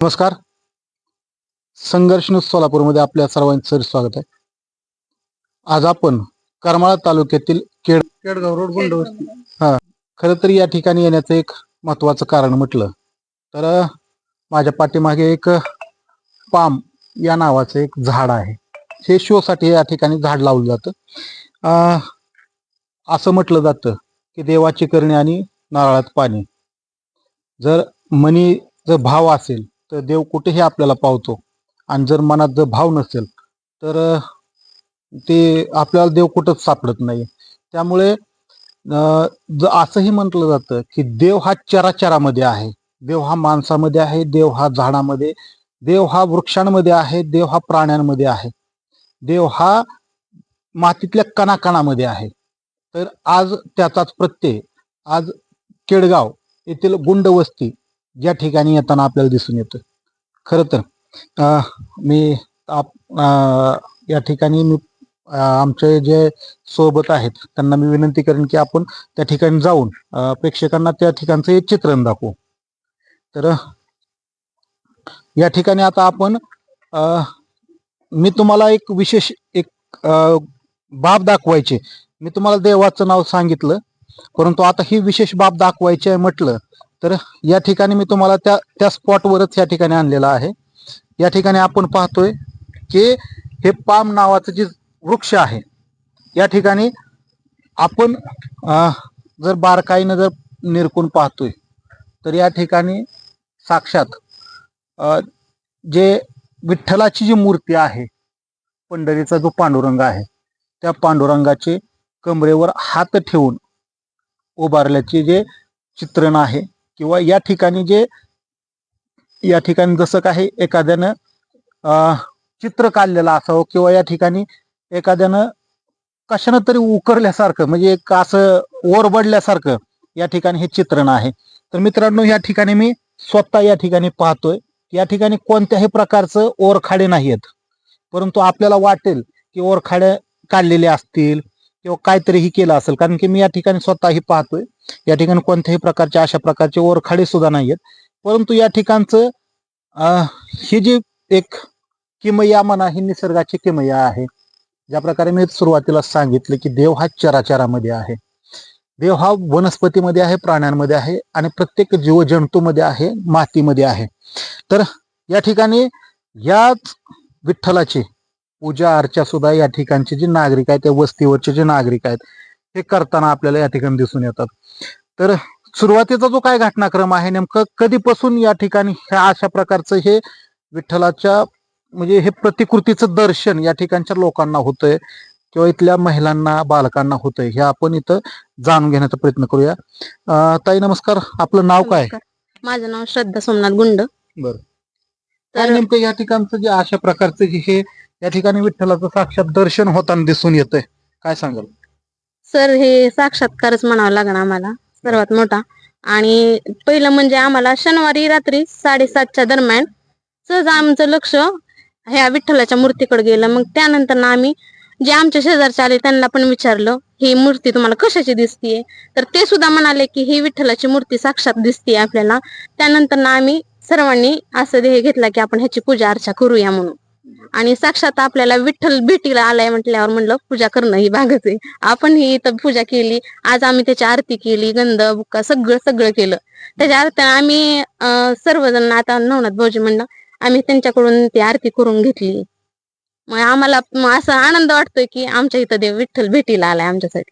नमस्कार. संघर्ष न्यूज सोलापूरमध्ये आपल्या सर्वांचं सर स्वागत आहे. आज आपण करमाळा तालुक्यातील केड केडगाव रोड बंडोबस्ती खरं तर या ठिकाणी येण्याचं एक महत्वाचं कारण म्हटलं तर माझ्या पाठीमागे एक पाम या नावाचं एक झाड आहे. हे शोसाठी या ठिकाणी झाड लावलं जातं. असं म्हटलं जातं की देवाची करणी आणि नारळात पाणी. जर मनी जर भाव असेल तर देव कुठेही आपल्याला पावतो. आणि जर मनात जर भाव नसेल तर ते आपल्याला देव कुठंच सापडत नाही. त्यामुळे असंही म्हटलं जातं की देव हा चराचरामध्ये आहे. देव हा माणसामध्ये आहे देव हा झाडामध्ये देव हा वृक्षांमध्ये आहे देव हा प्राण्यांमध्ये आहे. देव हा मातीतल्या कणाकणामध्ये आहे. तर आज त्याचाच प्रत्यय आज केडगाव येथील गुंड वस्ती ज्या ठिकाणी येताना आपल्याला दिसून येतं. खरं तर मी आप- अं, या ठिकाणी मी आमचे जे सोबत आहेत त्यांना मी विनंती करेन की आपण त्या ठिकाणी जाऊन प्रेक्षकांना त्या ठिकाणचं एक चित्रण दाखवू. तर या ठिकाणी आता आपण अं, मी तुम्हाला एक विशेष एक अं, बाब दाखवायचे. मी तुम्हाला देवाचं नाव सांगितलं परंतु आता ही विशेष बाब दाखवायची आहे म्हटलं तर या ठिकाणी मी तुम्हाला त्या त्या स्पॉटवरच या ठिकाणी आणलेला आहे. या ठिकाणी आपण पाहतोय की हे पाम नावाचं जे वृक्ष आहे या ठिकाणी आपण जर बारकाईनं जर निरकून पाहतोय तर या ठिकाणी साक्षात जे विठ्ठलाची जी मूर्ती आहे पंढरीचा जो पांडुरंग आहे त्या पांडुरंगाचे कमरेवर हात ठेवून उभारल्याचे जे चित्रण आहे किंवा या ठिकाणी जे या ठिकाणी जसं काही एखाद्यानं चित्र काढलेलं असावं किंवा या ठिकाणी एखाद्यानं कशानं तरी उकरल्यासारखं म्हणजे एक असं ओरबडल्यासारखं या ठिकाणी हे चित्रण आहे. तर मित्रांनो या ठिकाणी मी स्वतः या ठिकाणी पाहतोय या ठिकाणी कोणत्याही प्रकारचं ओरखाडे नाही आहेत परंतु आपल्याला वाटेल की ओरखाडे काढलेले असतील किंवा काहीतरीही केलं असेल. कारण की मी या ठिकाणी स्वतःही पाहतोय. या ठिकाणी कोणत्याही प्रकारचे अशा प्रकारचे ओरखाडे सुद्धा नाही आहेत परंतु या ठिकाणचं ही जी एक किमया म्हणा ही निसर्गाची किमया आहे. ज्या प्रकारे मी सुरुवातीला सांगितलं की देव हा चराचरामध्ये आहे. देव हा वनस्पतीमध्ये आहे प्राण्यांमध्ये आहे आणि प्रत्येक जीवजंतूमध्ये आहे मातीमध्ये आहे. तर या ठिकाणी याच विठ्ठलाची पूजा अर्चा सुद्धा या ठिकाणचे जे नागरिक आहेत त्या वस्तीवरचे जे नागरिक आहेत हे करताना आपल्याला या ठिकाणी दिसून येतात. तर सुरुवातीचा जो काय घटनाक्रम आहे नेमकं कधीपासून या ठिकाणी ह्या अशा प्रकारचं हे विठ्ठलाच्या म्हणजे हे प्रतिकृतीचं दर्शन या ठिकाणच्या लोकांना होतंय किंवा इथल्या महिलांना बालकांना होतंय हे आपण इथं जाणून घेण्याचा प्रयत्न करूया. अं, ताई नमस्कार. आपलं नाव काय. माझं नाव श्रद्धा सोमनाथ गुंड. बरं. तर नेमकं या ठिकाणचं जे अशा प्रकारचं जे हे या ठिकाणी विठ्ठलाचं साक्षात दर्शन होताना दिसून येतंय. काय सांगाल? सर हे साक्षात्कारच म्हणावं लागणार आम्हाला. सर्वात मोठा. आणि पहिलं म्हणजे आम्हाला शनिवारी रात्री साडेसातच्या दरम्यान सहज आमचं लक्ष ह्या विठ्ठलाच्या मूर्तीकडे गेलं. मग त्यानंतर ना आम्ही जे आमच्या शेजारचे आले त्यांना पण विचारलं ही मूर्ती तुम्हाला कशाची दिसतीये? तर ते सुद्धा म्हणाले की ही विठ्ठलाची मूर्ती साक्षात दिसतीये आपल्याला. त्यानंतर ना आम्ही सर्वांनी असं ध्येय घेतला की आपण ह्याची पूजा अर्चा करूया म्हणून. आणि साक्षात आपल्याला विठ्ठल भेटीला आलाय म्हटल्यावर म्हणलं पूजा करणं ही भागच आहे. आपण ही इथं पूजा केली आज आम्ही त्याची आरती केली गंध बुक्का सगळं सगळं केलं. त्याच्या अर्थ आम्ही सर्वजण आता नवनाथ भाऊजी म्हणलं आम्ही त्यांच्याकडून ती आरती करून घेतली. मग आम्हाला असा आनंद वाटतोय की आमच्या इथं देव विठ्ठल भेटीला आलाय आमच्यासाठी.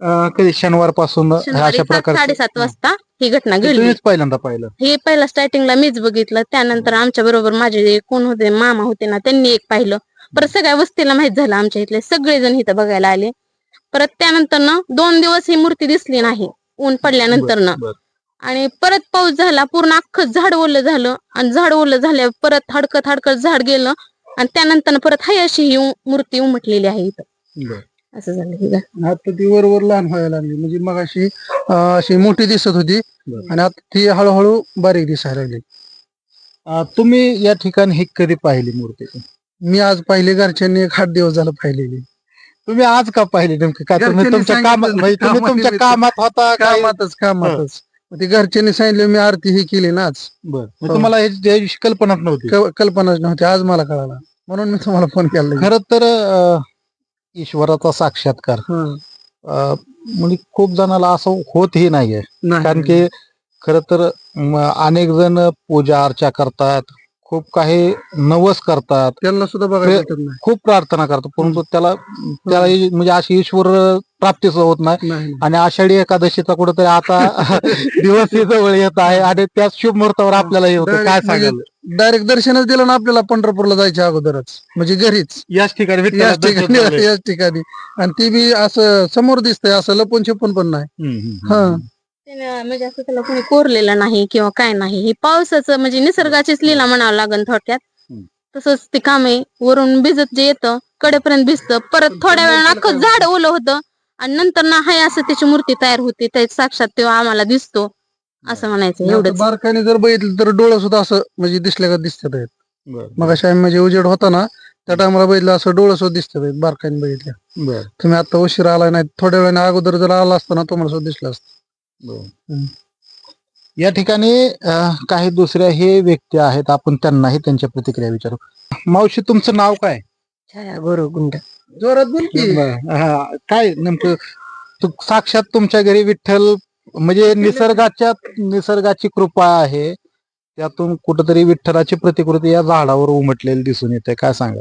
अं, कधी शनिवारपासून शनिवारी अशा सात प्रकारचं. साडेसात वाजता ही घटना घडली. तुम्हीच पहिल्यांदा पाहिलं. हे पहिला स्टार्टिंगला मीच बघितलं. त्यानंतर आमच्या बरोबर माझे जे कोण होते मामा होते ना त्यांनी एक पाहिलं. परत सगळ्या वस्तीला माहीत झालं आमच्या इथले. सगळेजण इथं बघायला आले. परत त्यानंतर ना दोन दिवस ही मूर्ती दिसली नाही. ऊन पडल्यानंतर ना. बरं. आणि परत पाऊस झाला पूर्ण अख्खं झाड ओलं झालं. आणि झाड ओलं झाल्यावर परत हडकत हडकत झाड गेलं. आणि त्यानंतर परत हाय अशी ही उ- मूर्ती उमटलेली आहे इथं. बरं. असं झालं. आता ती वरवर लहान व्हायला लागली. म्हणजे मग अशी अशी मोठी दिसत होती. आणि आता ती हळूहळू बारीक दिसायला लागली. अं, तुम्ही या ठिकाणी ही कधी पाहिली मूर्ती? मी आज पाहिले घरच्यांनी एक आठ दिवस झालं पाहिलेली. तुम्ही आज का पाहिली नेमकं? काय तुम्ही घरच्यांनी तुमच्या कामात म्हणजे तुम्ही तुमच्या कामानिमित्त. कामात होता काय कामातच कामातच. ते घरच्यांनी सांगितलं मी आरती ही केली ना आज. बर. हो. तुम्हाला ह्याची ह्याची कल्पनाच नव्हती. क- कल्पनाच नव्हती. आज मला कळाला. म्हणून मी तुम्हाला फोन केला खर तर अं, ईश्वराचा साक्षात्कार. हं. अं, म्हणजे खूप जणाला असं होतही नाहीये. नाही कारण की खर तर म, अनेक जण पूजा अर्चा करतात. खूप काही नवस करतात. त्यांना सुद्धा बघायला ते- भेटत नाही. खूप प्रार्थना करतात परंतु त्याला त्याला म्हणजे अशी ईश्वर प्राप्ती होत नाही. नाही आणि आषाढी एकादशीचा कुठेतरी आता दिवस ही जवळ येत आहे आणि त्या शुभ मुहूर्तावर आपल्याला हे होतं. काय Direct म्हणजे सांगाल? डायरेक्ट दर्शनच दिलं ना आपल्याला पंढरपूरला जायच्या अगोदरच. म्हणजे घरीच. याच ठिकाणी याच ठिकाणी. याच ठिकाणी. आणि ती बी असं समोर दिसतंय असं लपून छपून पण नाही. हा. म्हणजे असं त्याला कोणी कोरलेलं नाही किंवा काय नाही. हे पावसाचं म्हणजे निसर्गाचीच लीला म्हणावं लागेल थोडक्यात. तसंच ते काम आहे वरून भिजत जे येतं कडेपर्यंत भिजतं परत थोड्या वेळानं अख्खं झाड ओलं होतं आणि नंतर ना हाय असं त्याची मूर्ती तयार होते. त्या साक्षात तो आम्हाला दिसतो. असं म्हणायचं एवढंच. बारकाने जर बघितलं तर डोळं सुद्धा असं म्हणजे दिसल्या का दिसतात मग अशा म्हणजे उजेड होता ना त्या टायमाला बघितलं असं डोळं सुद्धा दिसतात आहेत बारकाने बघितलं. बरं, तुम्ही आता उशीर आला नाही थोड्या वेळाने अगोदर जर आला असता ना तुम्हाला सुद्धा दिसलं असतं. हम्म. या ठिकाणी अं, काही दुसऱ्या हे व्यक्ती आहेत आपण त्यांनाही त्यांच्या प्रतिक्रिया विचारू. मावशी तुमचं नाव काय? छाया गुरुगुंड जोरात बोल की. बरं, हा, काय नेमकं तू- साक्षात तुमच्या घरी विठ्ठल म्हणजे निसर्गाच्या निसर्गाची कृपा आहे. त्यातून कुठंतरी विठ्ठलाची प्रतिकृती या झाडावर उमटलेली दिसून येते. काय सांगा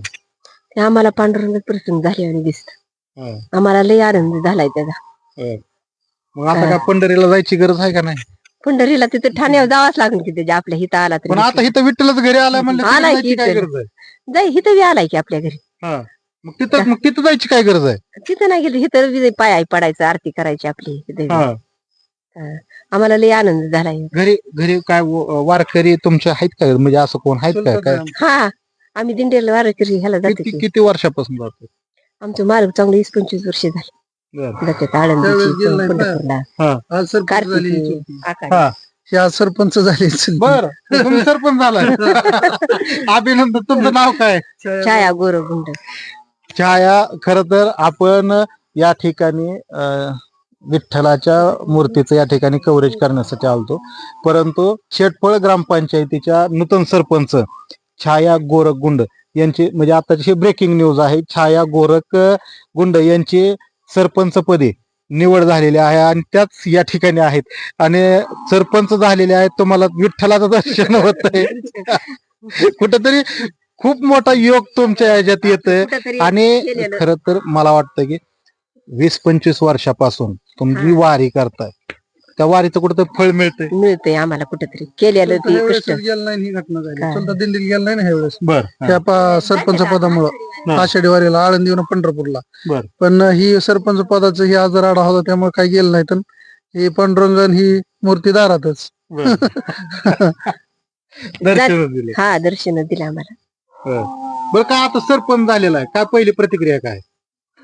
ते आम्हाला पांडुरंग प्रसन्न झाले आणि दिसत हा. आम्हाला लय आनंद झालाय त्याचा. मग आता काय पंढरीला जायची गरज आहे का नाही? पंढरीला तिथे ठाण्यावर जावंच लागेल की त्याच्या आपल्या हिथं आला पण आता तरी इथं विठ्ठलच घरी आलाय म्हणलं तिथं आलाय जायची की काय इथं. गरज आहे? जाई हिथं बी आलाय की आपल्या घरी. मग तिथं मग तिथं जायची काय गरज आहे? तिथं नाही गेलं हिथं बी पाय आई पडायचं आरती करायची आपली इथं बी. हा. आम्हाला लय आनंद झालाय. घरी घरी काय व- वारकरी तुमचे आहेत का? म्हणजे असं कोण आहेत का? काय? हा. आम्ही दिंडीला वारकरी ह्याला जातो किती की. किती वर्षापासून जातो आमचं मार्ग चांगलं वीस पंचवीस वर्ष झाली. बरं. जातात आळंदीची? पंढरपूरला आज सरपंच झाली ही कार्तिकी चुकी. आकाश हा. ही आज सरपंच झाली बर. तुम्ही सरपंच झालाय. अभिनंदन. तुमचं नाव काय? छाया गुरुगुंड छाया खर तर आपण या ठिकाणी अं, विठ्ठलाच्या मूर्तीचं या ठिकाणी कव्हरेज करण्यासाठी आलतो. परंतु शेटफळ ग्रामपंचायतीच्या नूतन सरपंच छाया गोरख गुंड यांची म्हणजे आताची ब्रेकिंग न्यूज आहे छाया गोरख गुंड यांची सरपंच पदी निवड झालेली आहे आणि त्याच या ठिकाणी आहेत आणि सरपंच झालेले आहेत तुम्हाला विठ्ठलाचं दर्शन होत आहे कुठंतरी खूप मोठा योग तुमच्या याच्यात कुठंतरी आणि. खर तर मला वाटतं की वीस पंचवीस वर्षापासून तुम्ही. वारी करताय त्या वारीचं कुठं फळ मिळतंय. मिळतंय आम्हाला कुठेतरी. केलेलं ते कष्ट गेलं नाही ही घटना झाली. गेला नाही ना ह्यावेळेस बर त्या पा- सरपंच पदामुळं. आषाढी वारीला आळंदीहून पंढरपूरला. बर. पण ही सरपंच पदाचं ही आजार आडा होता त्यामुळे काही गेलं नाही. तर ही पांडुरंगण ही मूर्ती दारातच. दर्शन दिले. हा दर्शन दिलं आम्हाला. बर काय आता सरपंच झालेला आहे. काय पहिली प्रतिक्रिया काय?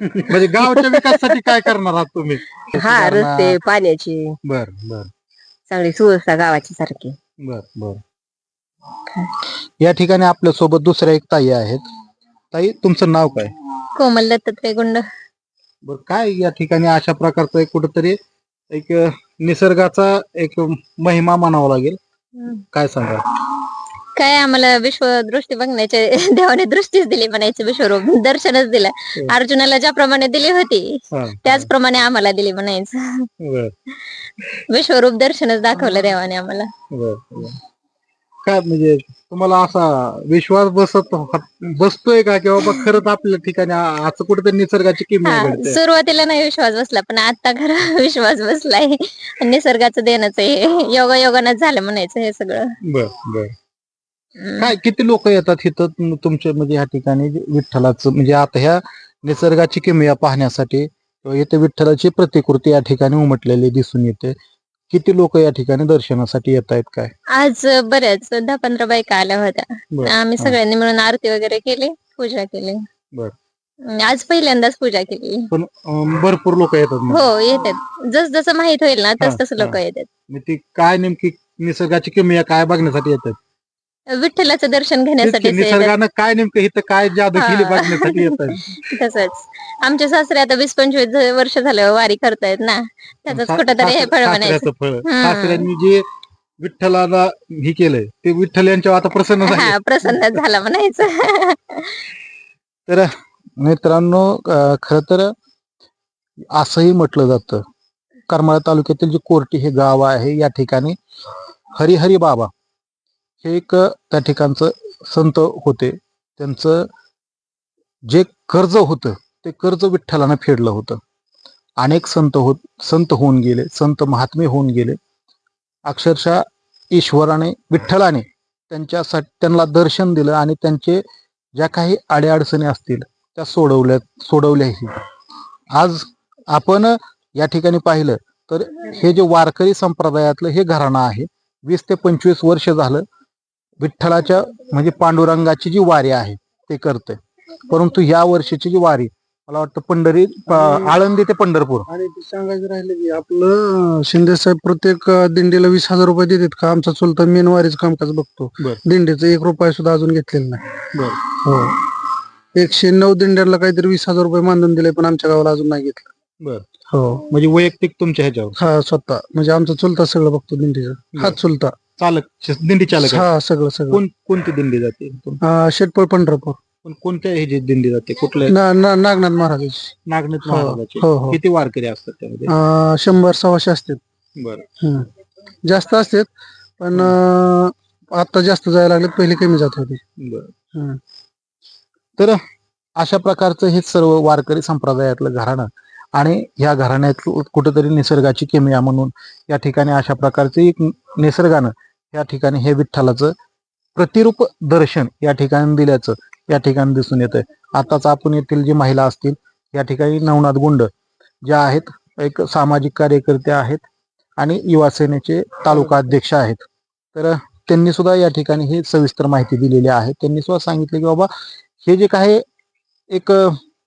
म्हणजे गावच्या विकासासाठी काय करणार आहात तुम्ही? हा रस्ते पाण्याची. बर बर. चांगली सुव्यवस्था गावाची सारखी. बर बर. या ठिकाणी आपल्यासोबत दुसऱ्या एक ताई आहेत. ताई तुमचं नाव काय? कोमल दत्तात्रय गुंड बर काय या ठिकाणी अशा प्रकारचा एक कुठंतरी एक निसर्गाचा एक महिमा म्हणावा लागेल. काय सांगा काय आम्हाला विश्वदृष्टी बघण्याचे देवाने दृष्टीच दिली म्हणायची विश्वरूप दर्शनच दिलं. हम्म. अर्जुनाला ज्याप्रमाणे दिली होती हा, त्याचप्रमाणे आम्हाला दिली म्हणायचं. विश्वरूप दर्शनच दाखवलं देवाने आम्हाला. काय म्हणजे तुम्हाला असा विश्वास बसत बसतोय का की बाबा खरंच आपल्या ठिकाणी असं कुठेतरी निसर्गाची हा घडते? सुरुवातीला नाही विश्वास बसला पण आता खरं विश्वास बसलाय. निसर्गाचं देणंच आहे. हे योगा योगानच झालं म्हणायचं हे सगळं. बर बर. काय किती लोक येतात इथं तुम- तुमच्या म्हणजे या ठिकाणी विठ्ठलाचं? म्हणजे आता ह्या निसर्गाची किमया पाहण्यासाठी किंवा इथे विठ्ठलाची प्रतिकृती या ठिकाणी उमटलेली दिसून येते. किती लोक या ठिकाणी दर्शनासाठी येत आहेत काय? आज बऱ्याच दहा पंधरा बायका आल्या होत्या. आम्ही. सगळ्यांनी मिळून आरती वगैरे केली पूजा केली. आज पहिल्यांदाच पूजा केली. पण भरपूर लोक येतात. हो येतात. जस जसं माहीत होईल ना तस तसं लोक. येतात. ती काय नेमकी निसर्गाची किमया काय बघण्यासाठी येतात? विठ्ठलाचं दर्शन घेण्यासाठी निसर्गानं काय नेमकं इथं काय जादू केली. बघण्यासाठी तसंच. आमचे सासरे आता वीस पंचवीस वर्ष झालं वारी करतायत ना. त्याच कुठेतरी हे फळ म्हणायचं. फळ. सासऱ्यांनी जे विठ्ठलाला हे केलंय ते विठ्ठल यांच्यावर आता प्रसन्न झाले प्रसन्न झाला म्हणायचं. तर मित्रांनो खर तर असंही म्हटलं जातं. करमाळा तालुक्यातील जे कोर्टी हे गाव आहे या ठिकाणी हरिहरी बाबा हे एक त्या ठिकाणचं संत होते. त्यांचं जे कर्ज होतं ते कर्ज विठ्ठलानं फेडलं होतं. अनेक संत होत संत होऊन गेले संत महात्मे होऊन गेले. अक्षरशः ईश्वराने विठ्ठलाने त्यांच्यासाठी त्यांना दर्शन दिलं आणि त्यांचे ज्या काही अडीअडचणी असतील त्या सोडवल्या सोडवल्याही. आज आपण या ठिकाणी पाहिलं तर हे जे वारकरी संप्रदायातलं हे घराणं आहे वीस ते पंचवीस वर्ष झालं विठ्ठलाच्या म्हणजे पांडुरंगाची जी वारी आहे ते करते परंतु या वर्षीची जी वारी मला वाटतं पंढरी आळंदी ते पंढरपूर. आणि सांगायचं राहिलं की आपलं शिंदे साहेब प्रत्येक दिंडीला वीस हजार रुपये देतात का? आमचा चुलता मेनवारीच कामकाज बघतो. दिंडीचं एक रुपया सुद्धा अजून घेतलेला नाही. हो. एकशे नऊ दिंड्याला काहीतरी वीस हजार रुपये मानधन दिले पण आमच्या गावाला अजून नाही घेतलं. बर. हो. म्हणजे वैयक्तिक तुमच्या ह्याच्यावर? हा स्वतः. म्हणजे आमचा चुलता सगळं बघतो दिंडीचं. हा. चुलता. चालक दिंडी चालक आहे. हा सगळं सगळं. कोण कोणती दिंडी जाते? इथून? शेटपळ पंढरपूर. पण कोणत्या ह्याची दिंडी जाते? कुठल्या? ना- ना- नागनाथ महाराजाची. नागनाथ हो महाराजाची. हो हो. किती वारकरी असतात त्यामध्ये? अं, शंभर सव्वाशे असतात. बरं. हम्म. जास्त असतात पण अं, आता जास्त जायला लागले पहिले कमी जात होते. बरं. हम्म. तर अशा प्रकारचं हे सर्व वारकरी संप्रदायातलं घराणं आणि या घराण्यात कुठेतरी निसर्गाची किमया म्हणून या ठिकाणी अशा प्रकारचे एक निसर्गानं या ठिकाणी हे विठ्ठलाचं प्रतिरूप दर्शन या ठिकाणी दिल्याचं या ठिकाणी दिसून येतं आताच आपण येथील जी महिला असतील या ठिकाणी नवनाथ गुंड ज्या आहेत एक सामाजिक कार्यकर्त्या आहेत आणि युवा सेनेचे तालुका अध्यक्ष आहेत. तर त्यांनी सुद्धा या ठिकाणी ही सविस्तर माहिती दिलेली आहे. त्यांनी सुद्धा सांगितले की बाबा हे जे काही एक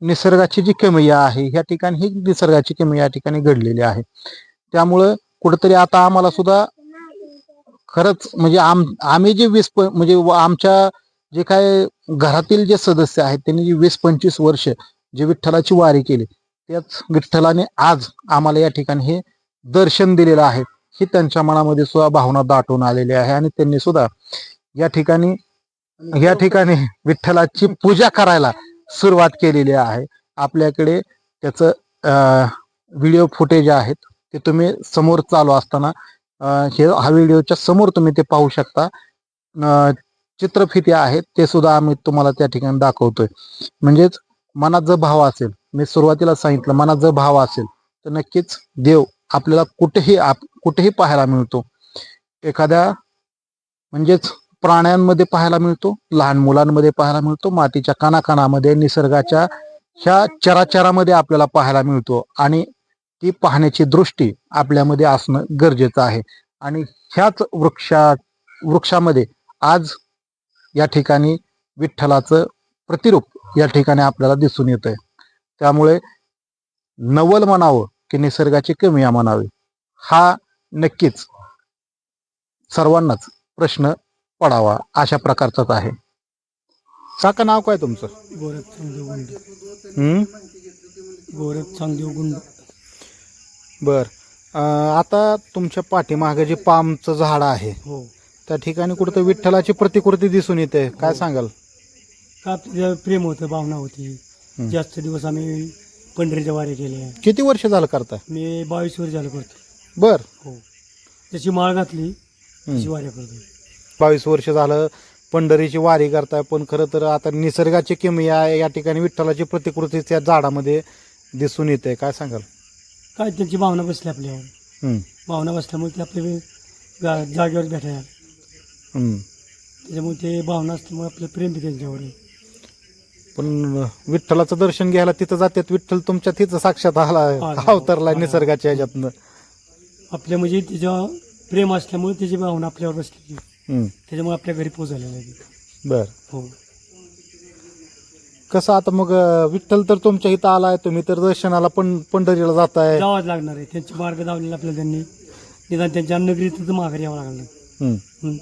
निसर्गाची जी किमया आहे या ठिकाणी ही निसर्गाची किमया या ठिकाणी घडलेली आहे. त्यामुळं कुठंतरी आता आम्हाला सुद्धा खरंच म्हणजे आम आम्ही जे वीस प- म्हणजे व आमच्या जे काय घरातील जे सदस्य आहेत त्यांनी जी वीस पंचवीस वर्ष जे विठ्ठलाची वारी केली त्याच विठ्ठलाने आज आम्हाला या ठिकाणी हे दर्शन दिलेलं आहे. ही त्यांच्या मनामध्ये सुद्धा भावना दाटून आलेली आहे आणि त्यांनी सुद्धा या ठिकाणी या ठिकाणी विठ्ठलाची पूजा करायला सुरुवात केलेली आहे. आपल्याकडे त्याचं व्हिडिओ फुटेज आहेत ते तुम्ही समोर चालू असताना हे हा व्हिडिओच्या समोर तुम्ही ते पाहू शकता. चित्रफिती आहेत ते सुद्धा आम्ही तुम्हाला त्या ठिकाणी दाखवतोय. म्हणजेच मनात जर भाव असेल मी सुरुवातीला सांगितलं मनात जर भाव असेल तर नक्कीच देव आपल्याला कुठेही आप कुठेही पाहायला मिळतो. एखाद्या म्हणजेच प्राण्यांमध्ये पाहायला मिळतो लहान मुलांमध्ये पाहायला मिळतो मातीच्या कानाकानामध्ये निसर्गाच्या ह्या चराचरामध्ये आपल्याला पाहायला मिळतो. आणि ती पाहण्याची दृष्टी आपल्यामध्ये असणं गरजेचं आहे. आणि ह्याच वृक्षा वृक्षामध्ये आज या ठिकाणी विठ्ठलाचं प्रतिरूप या ठिकाणी आपल्याला दिसून येत आहे त्यामुळे नवल म्हणावं की निसर्गाची कमी म्हणावी. हा नक्कीच सर्वांनाच प्रश्न पडावा अशा प्रकारचाच आहे. काका नाव काय तुमचं? गोरख चांगदेव गुंड हम्म? गोरख चांगदेव गुंड बर. अं, आता तुमच्या पाठीमागे जे पामचं झाड आहे हो. त्या ठिकाणी कुठं विठ्ठलाची प्रतिकृती दिसून येते काय सांगाल? का प्रेम होतं भावना होती. जास्त दिवस आम्ही पंढरीच्या वारी केल्या. किती वर्ष झालं करताय? मी बावीस वर्ष झालं करतो बर. हो. त्याची माळ घातली. त्याची वारी करतो बावीस वर्ष झालं पंढरीची वारी करताय पण खरं तर आता निसर्गाची किमया या ठिकाणी विठ्ठलाची प्रतिकृती त्या झाडामध्ये दिसून येते काय सांगाल? काय त्यांची भावना बसली आपल्यावर हम्म, भावना बसल्यामुळे ते आपल्या गा- जागेवर भेटायला हम्म. त्याच्यामुळे ते भावना असल्यामुळे आपलं प्रेम बी त्यांच्यावर आहे. पण विठ्ठलाचं दर्शन घ्यायला तिथं जातात. विठ्ठल तुमच्या तिथं साक्षात आला हा, अवतरलाय हा. निसर्गाच्या ह्याच्यातनं. आपल्या म्हणजे तिच्या प्रेम असल्यामुळे त्याची भावना आपल्यावर बसली. हम्म, त्याच्यामुळे आपल्या घरी पोहोचायला लागली. बर. हो. कसं आता मग अं, विठ्ठल तर तुमच्या इथं आलाय तुम्ही तर दर्शनाला पण पंढरीला जाताय. जावंच लागणार आहे. त्यांची मार्ग दावलेला आपल्याला त्यांनी. निदान त्यांच्या नगरीत माघारी यावं लागणार. हं.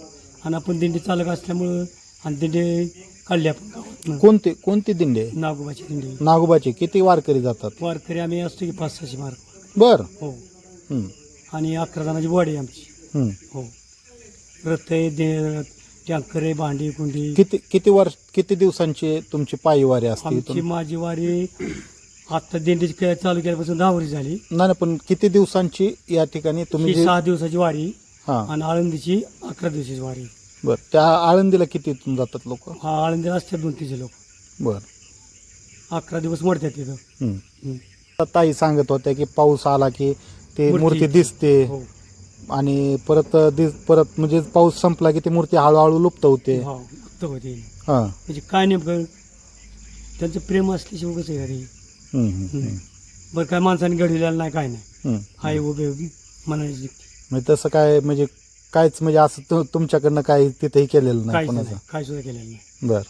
आणि आपण दिंडी चालक असल्यामुळं आणि दिंडी काढली आपण कोणते कोणती दिंडी? आहे नागोबाची दिंडी. नागोबाचे. किती वारकरी जातात? वारकरी आम्ही असतो की पाच सहाशे मार्क. बर. हो. आणि अकरा जणांची बॉडी आहे आमची. हो. रथ आहे दे आहे भांडी कुंडी. किती किती वर्ष किती दिवसांची तुमची पायी वारी असते आमची इथून? माझी वारी आत्ता दिंडीची चालू केल्यापासून दहा वर्ष झाली. नाही नाही, पण किती दिवसांची या ठिकाणी तुम्ही ही जे सहा दिवसाची वारी हा. आणि आळंदीची अकरा दिवसाची वारी. बर त्या आळंदीला किती इथून जातात लोक? हा आळंदीला असतात दोन तीनशे लोक. बर. अकरा दिवस मोडतात तिथं. हम्म. आता ताई सांगत होत्या की पाऊस आला की ते मूर्ती. मूर्ती दिसते. हो. आणि परत दिस परत म्हणजे पाऊस संपला की ती मूर्ती हळूहळू लुप्त होते. हो मुक्त होते. हा. म्हणजे काय नेमकं? त्यांचं प्रेम असल्याशिवाय कसं आहे घरी. हम्म, हम्म, हम्म. बरं काय माणसाने घडविलेलं नाही काय नाही. हम्म. हाय उभे म्हणायची म्हणजे तसं काय म्हणजे कायच म्हणजे असं तु- तुमच्याकडनं काय तिथेही केलेलं नाही काहीच कोणाचं नाही काय सुद्धा केलेलं नाही. बर.